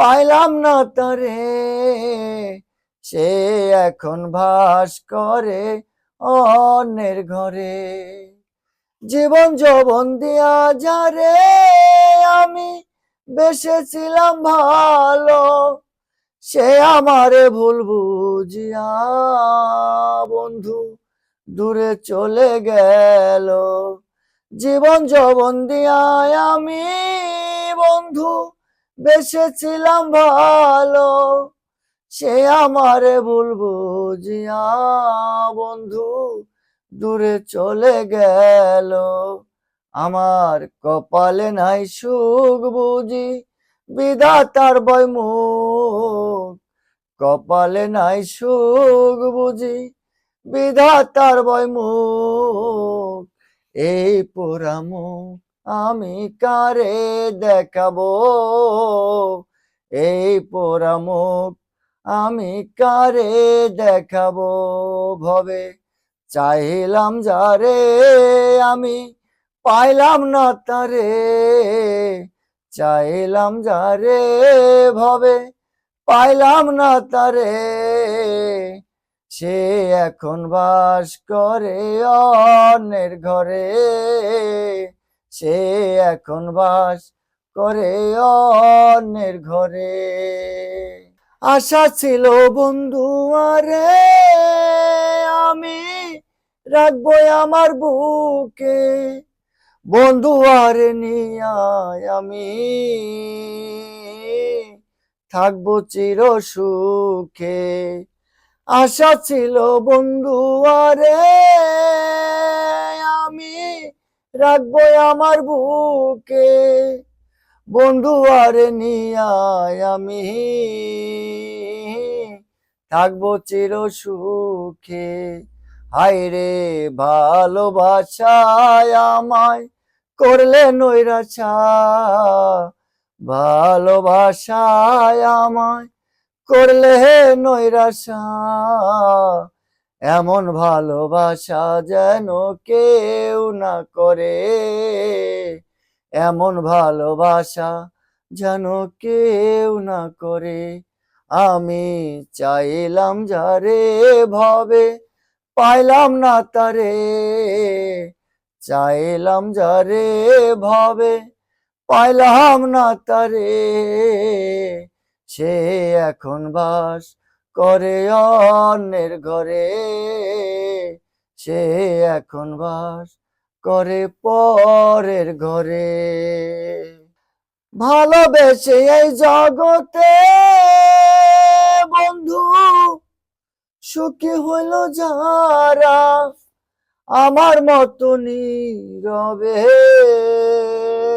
পাইলাম না তারে, সে এখন ভাস করে অন্যের ঘরে। জীবন যৌবন দিয়া যারে আমি বেসেছিলাম ভালো, সে আমারে ভুল বুঝিয়া বন্ধু দূরে চলে গেল। জীবন যৌবন দিয়া আমি বন্ধু বেসেছিলাম ভালো, সে আমারে ভুল বুঝিয়া, বন্ধু, দূরে চলে গেল। আমার কপালে নাই সুখ বুঝি, বিধাতার বয় মুখ। কপালে নাই সুখ বুঝি, বিধাতার বয় মুখ। এই পোড়া মুখ আমি কারে দেখাবো? এই পোড়া মুখ আমি কারে দেখাবো ভবে? চাইলাম যারে, আমি পাইলাম না তারে। চাইলাম যারে, ভবে, পাইলাম না তারে। সে এখন বাস করে অন্যের ঘরে। সে এখন বাস করে অন্যের ঘরে। আশা ছিল বন্ধু, আরে আমি রাখব আমার বুকে। বন্ধু, আর নিয়ায় আমি থাকব চির সুখে। আশা ছিল বন্ধু, আরে রাখব আমার বুকে। বন্ধু আর নিয়ায় আমি। থাকব চির সুখে। হায় রে, ভালোবাসায় আমায় করলে নৈরাশা। ভালোবাসায় আমায় করলে নৈরাশা। এমন ভালোবাসা যেন কেউ না করে। এমন ভালোবাসা যেন কেউ না করে। আমি চাইলাম যারে ভবে, পাইলাম না তারে। চাইলাম যারে ভবে, পাইলাম না তারে। সে এখন বাস করে অন্যের ঘরে। সে এখন বাস করে পরের ঘরে। ভালোবেসে এই জগতে বন্ধু, সুখী হইল যারা আমার মতো নীরবে।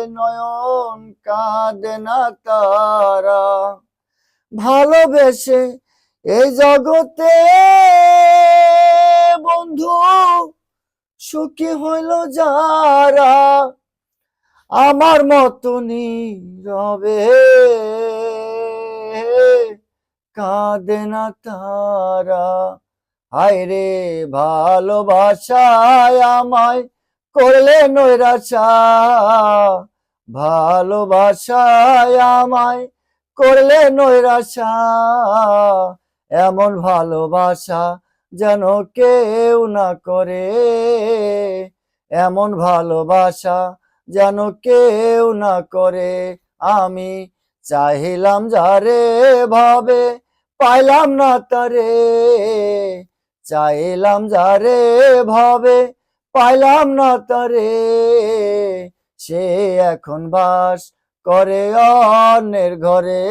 নয়ন কাঁদে না তারা। ভালোবেসে এই জগতে বন্ধু সুখী হইল যারা, আমার মতো নীরবে কাঁদে না তারা। রে ভালোবাসায় আমায় করলে নৈরাশা, ভালোবাসায় আমায় করলে নৈরাশা। এমন ভালোবাসা যেন কেউ না করে। এমন ভালোবাসা যেন কেউ না করে। আমি চাহিলাম যারে ভাবে, পাইলাম না তারে। চাইলাম যারে ভাবে, পাইলাম না তারে। সে এখন বাস করে অন্যের ঘরে।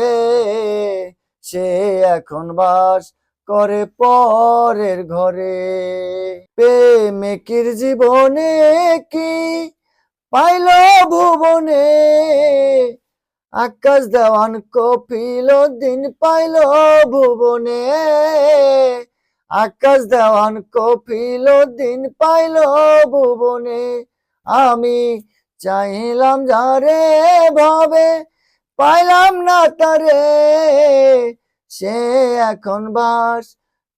সে এখন বাস করে পরের ঘরে। প্রেমিকের জীবনে কি পাইল ভুবনে? আকাশ দেওয়ান কপিল দিন পাইল ভুবনে। আকাশ দেওয়ান কপিল দিন পাইল ভুবনে। আমি চাইলাম যারে ভাবে পাইলাম না তারে, সে এখন বাস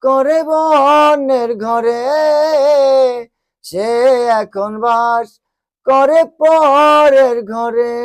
করে বনের ঘরে। সে এখন বাস করে পরের ঘরে।